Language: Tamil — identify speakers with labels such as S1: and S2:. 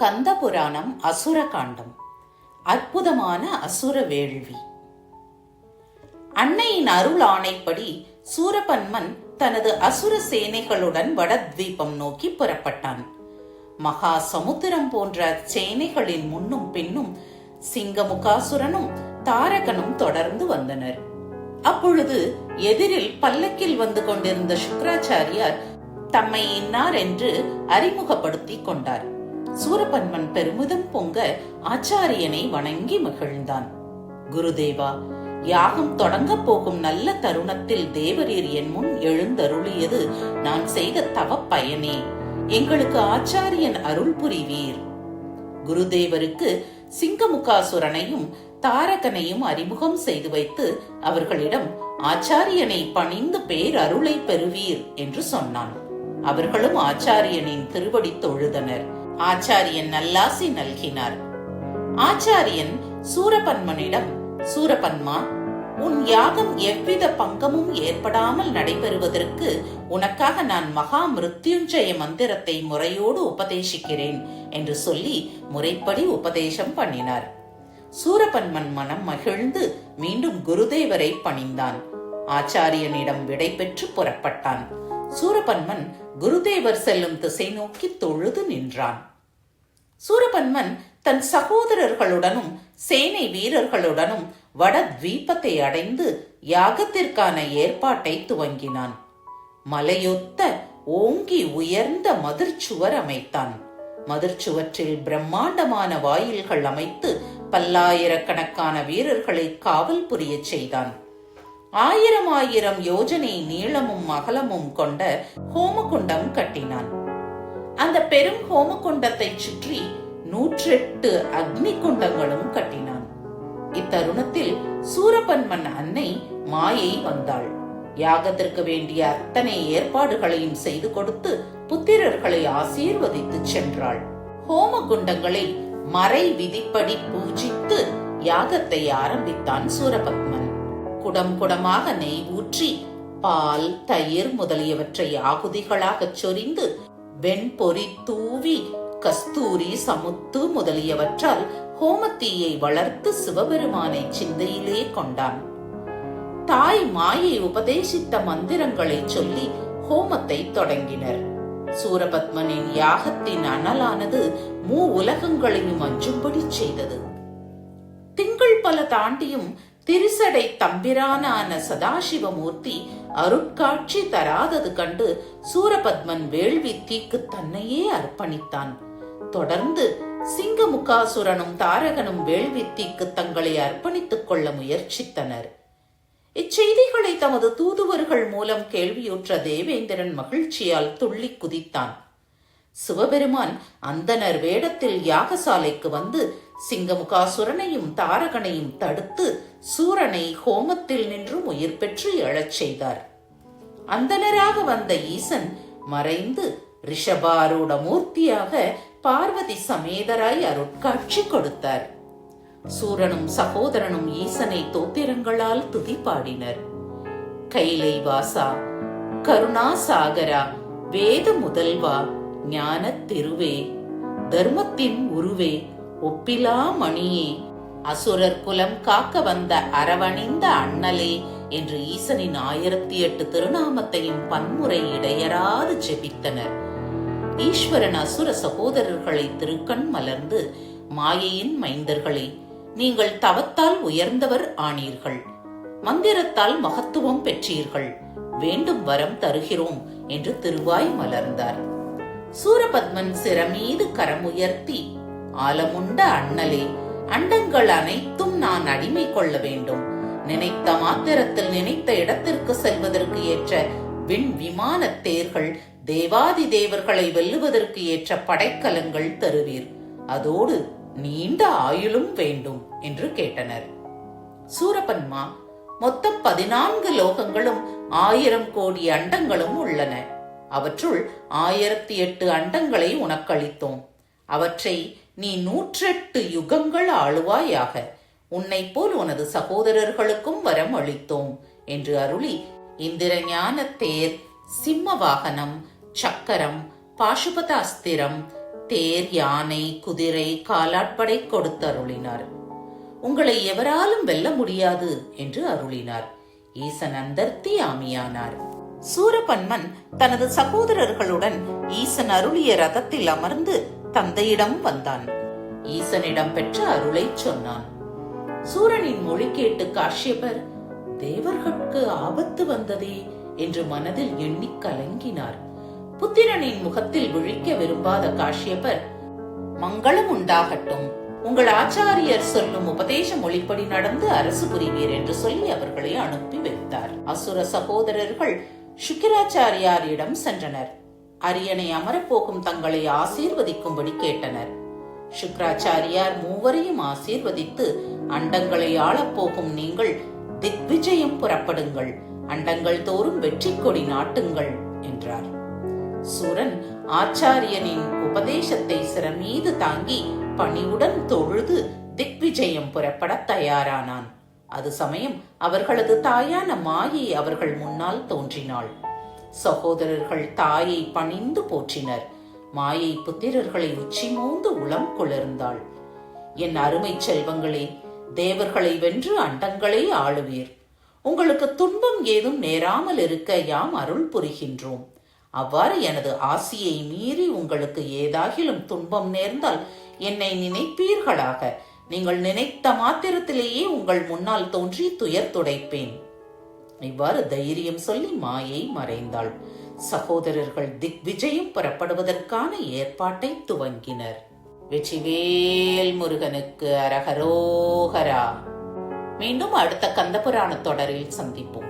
S1: கந்தபுராணம் அசுர காண்டம். அற்புதமான அசுர வேள்வி. அன்னையின் அருள் ஆணைப்படி சூரபன்மன் தனது அசுர சேனைகளுடன் வடத்வீபம் நோக்கி புறப்பட்டான். மகா சமுத்திரம் போன்ற சேனைகளின் முன்னும் பின்னும் சிங்கமுகாசுரனும் தாரகனும் தொடர்ந்து வந்தனர். அப்பொழுது எதிரில் பல்லக்கில் வந்து கொண்டிருந்த சுக்கராச்சாரியார் தம்மை இன்னார் என்று அறிமுகப்படுத்திக் கொண்டார். சூரபன்மன் பெருமிதம் பொங்க ஆச்சாரியனை வணங்கி மகிழ்ந்தான். குருதேவா யாகம் தொடங்கப் போகும் நல்ல தருணத்தில் தேவரீர் என் முன் எழுந்தருளியது நான் செய்த தவ பயனே. எங்களுக்கு ஆச்சாரியன் அருள் புரிவீர். குருதேவருக்கு சிங்கமுகாசுரனையும் தாரகனையும் அறிமுகம் செய்து வைத்து அவர்களிடம் ஆச்சாரியனை பணிந்து பேர் அருளை பெறுவீர் என்று சொன்னான். அவர்களும் ஆச்சாரியனின் திருவடி தொழுதனர். ஆச்சாரியன் நல்லாசி நல்கினார். ஆச்சாரியன் சூரபன்மனிடம் சூரபன்மா உன் யாகம் எவ்வித பங்கமும் ஏற்படாமல் நடைபெறுவதற்கு உனக்காக நான் மகா மிருத்யுஞ்சய மந்திரத்தை முறையோடு உபதேசிக்கிறேன் என்று சொல்லி முறைப்படி உபதேசம் பண்ணினார். சூரபன்மன் மனம் மகிழ்ந்து மீண்டும் குருதேவரை பணிந்தான். ஆச்சாரியனிடம் விடை பெற்று புறப்பட்டான். சூரபன்மன் குருதேவர் செல்லும் திசை நோக்கி தொழுது நின்றான். சூரபன்மன் தன் சகோதரர்களுடனும் சேனை வீரர்களுடனும் வட தீபத்தை அடைந்து யாகத்திற்கான ஏற்பாட்டை துவங்கினான். மலையொத்த ஓங்கி உயர்ந்த மதிர்ச்சுவர் அமைத்தான். மதிர்ச்சுவற்றில் பிரம்மாண்டமான வாயில்கள் அமைத்து பல்லாயிரக்கணக்கான வீரர்களை காவல் புரிய செய்தான். ஆயிரம் ஆயிரம் யோஜனை நீளமும் அகலமும் கொண்ட ஹோமகுண்டம் கட்டினான். அந்த பெரும் ஹோமகுண்டத்தை சுற்றி நூற்றெட்டு அக்னி குண்டங்களும் கட்டினான். இத்தருணத்தில் சூரபன்மன் அன்னை மாயை வந்தாள். யாகத்திற்கு வேண்டிய அத்தனை ஏற்பாடுகளையும் செய்து கொடுத்து புத்திரர்களை ஆசீர்வதித்து சென்றாள். ஹோம குண்டங்களை மறை விதிப்படி பூஜித்து யாகத்தை ஆரம்பித்தான் சூரபத்மன். குடம் குடமாக நெய் ஊற்றி பால் தயிர் முதலியவற்றை ஆகுதிகளாகச் சொரிந்து வெண்பொறி தூவி கஸ்தூரி சமுத்து முதலியவற்றால் ஹோமத்தீயை வளர்த்து சிவபெருமானை சிந்தையிலே கொண்டான். தாய் மாயை உபதேசித்த மந்திரங்களை சொல்லி ஹோமத்தை தொடங்கினர். சூரபத்மனின் யாகத்தின் அனலானது மூ உலகங்களையும் அஞ்சும்படி செய்தது. திங்கள் பல தாண்டியும் திருசடை தம்பிரானான சதாசிவமூர்த்தி அருட்காட்சி தராதது கண்டு சூரபத்மன் வேள்வி தீக்கு தன்னையே அர்ப்பணித்தான். தொடர்ந்து சிங்கமுகாசுரனும் தாரகனும் வேள்வி தங்களை அர்ப்பணித்துக் கொள்ள முயற்சித்தனர். இச்செய்திகளை தமது தூதுவர்கள் மூலம் கேள்வியுற்ற தேவேந்திரன் மகிழ்ச்சியால் துள்ளி குதித்தான். சிவபெருமான் அந்தனர் வேடத்தில் யாகசாலைக்கு வந்து சிங்கமுகாசுரனையும் தாரகனையும் தடுத்து சூரனை ஹோமத்தில் நின்று உயிர் பெற்று எழச் செய்தார். அந்தனராக வந்த ஈசன் மறைந்து ரிஷபாரூட மூர்த்தியாக பார்வதி சமேதராய் அருட்காட்சி கொடுத்தார். சூரனும் சகோதரனும் ஈசனை தோத்திரங்களால் துதி பாடினர் கைலை வாசா கருணாசாகரா வேத முதல்வா ஞான திருவே தர்மத்தின் உருவே ஒப்பிலா மணியே அசுரர் குலம் காக்க வந்த அரவணிந்த அண்ணலே என்று ஈசனின் ஆயிரத்தி எட்டு திருநாமத்தையும் பன்முறை இடையராது ஜெபித்தனர். ஈஸ்வரன் அசுர சகோதரர்களை திருக்கண் மலர்ந்து மாயையின் மைந்தர்களை நீங்கள் தவத்தால் உயர்ந்தவர் ஆனீர்கள். மந்திரத்தால் மகத்துவம் பெற்றீர்கள். வேண்டும் வரம் தருகிறோம் என்று திருவாய் மலர்ந்தார். சூரபத்மன் சிறமீது கரம் உயர்த்தி ஆலமுண்ட அண்ணலே அண்டங்கள் அனைத்தும் நான் அடிமை கொள்ள வேண்டும். நினைத்த மாத்திரத்தில் நினைத்த இடத்திற்கு செல்வதற்கு ஏற்ற விண் விமான தேர்கள் தேவாதி தேவர்களை வெல்லுவதற்கு ஏற்ற படைக்கலங்கள் தருவீர். அதோடு நீண்ட ஆயுளும் வேண்டும் என்று கேட்டனர். சூரபன்மா மொத்தம் பதினான்கு லோகங்களும் ஆயிரம் கோடி அண்டங்களும் உள்ளன. அவற்றுள் ஆயிரத்தி எட்டு அண்டங்களை உனக்களித்தோம். அவற்றை நீ நூற்றெட்டு யுகங்கள் ஆளுவாயாக. உன்னை போல் உனது சகோதரர்களுக்கும் வரம் அளித்தோம் என்று அருளி இந்திரஞான தேர் சிம்ம வாகனம் சக்கரம் பாசுபதாஸ்திரம் தேர் யானை குதிரை காலாட்படை கொடுத்தருளினார். உங்களை எவராலும் வெல்ல முடியாது என்று அருளினார். ஈசன் அந்தர்த்தி ஆமியானார். சூரபன்மன் தனது சகோதரர்களுடன் ஈசன் அருளிய ரதத்தில் அமர்ந்து தந்தையிடம் வந்தான். ஈசனிடம் பெற்ற அருளை சொன்னான். சூரனின் மொழி கேட்டு காஷ்யபர் தேவர்களுக்கு ஆபத்து வந்ததே என்று மனதில் எண்ணிக் கலங்கினார். புத்திரனின் முகத்தில் விழிக்க விரும்பாத காஷ்யபர் மங்களம் உண்டாகட்டும். உங்கள் ஆச்சாரியர் சொல்லும் உபதேச மொழிப்படி நடந்து அரசு புரிவீர் என்று சொல்லி அவர்களை அனுப்பி வைத்தார். அசுர சகோதரர்கள் சுக்கிராச்சாரியாரிடம் சென்றனர். அரியணை அமரப்போகும் தங்களை ஆசீர்வதிக்கும்படி கேட்டனர். சுக்ராச்சாரியார் மூவரையும் ஆசீர்வதித்து அண்டங்களை ஆளப்போகும் நீங்கள் திக்விஜயம் புறப்படுங்கள். அண்டங்கள் தோறும் வெற்றி கொடி நாட்டுங்கள் என்றார். சுரன் ஆச்சாரியனின் உபதேசத்தை சிறமீது தாங்கி பணிவுடன் தொழுது திக்விஜயம் புறப்பட தயாரானான். அது சமயம் அவர்களது தாயான மாயை அவர்கள் முன்னால் தோன்றினாள். சகோதரர்கள் தாயை பணிந்து போற்றினர். மாயை புத்திரர்களை உச்சி மூந்து உளம் குளிர்ந்தாள். என் அருமை செல்வங்களே தேவர்களை வென்று அண்டங்களை ஆளுவீர். உங்களுக்கு துன்பம் ஏதும் நேராமல் இருக்க யாம் அருள் புரிகின்றோம். அவ்வாறு எனது ஆசியை மீறி உங்களுக்கு ஏதாகிலும் துன்பம் நேர்ந்தால் என்னை நினைப்பீர்களாக? நீங்கள் நினைத்த மாத்திரத்திலேயே உங்கள் முன்னால் தோன்றி துயர் துடைப்பேன். இவ்வாறு தைரியம் சொல்லி மாயை மறைந்தாள். சகோதரர்கள் திக்விஜயம் புறப்படுவதற்கான ஏற்பாட்டை துவங்கினர். வெற்றிவேல் முருகனுக்கு அரகரோகரா மீண்டும் அடுத்த கந்தபுராண தொடரில் சந்திப்போம்.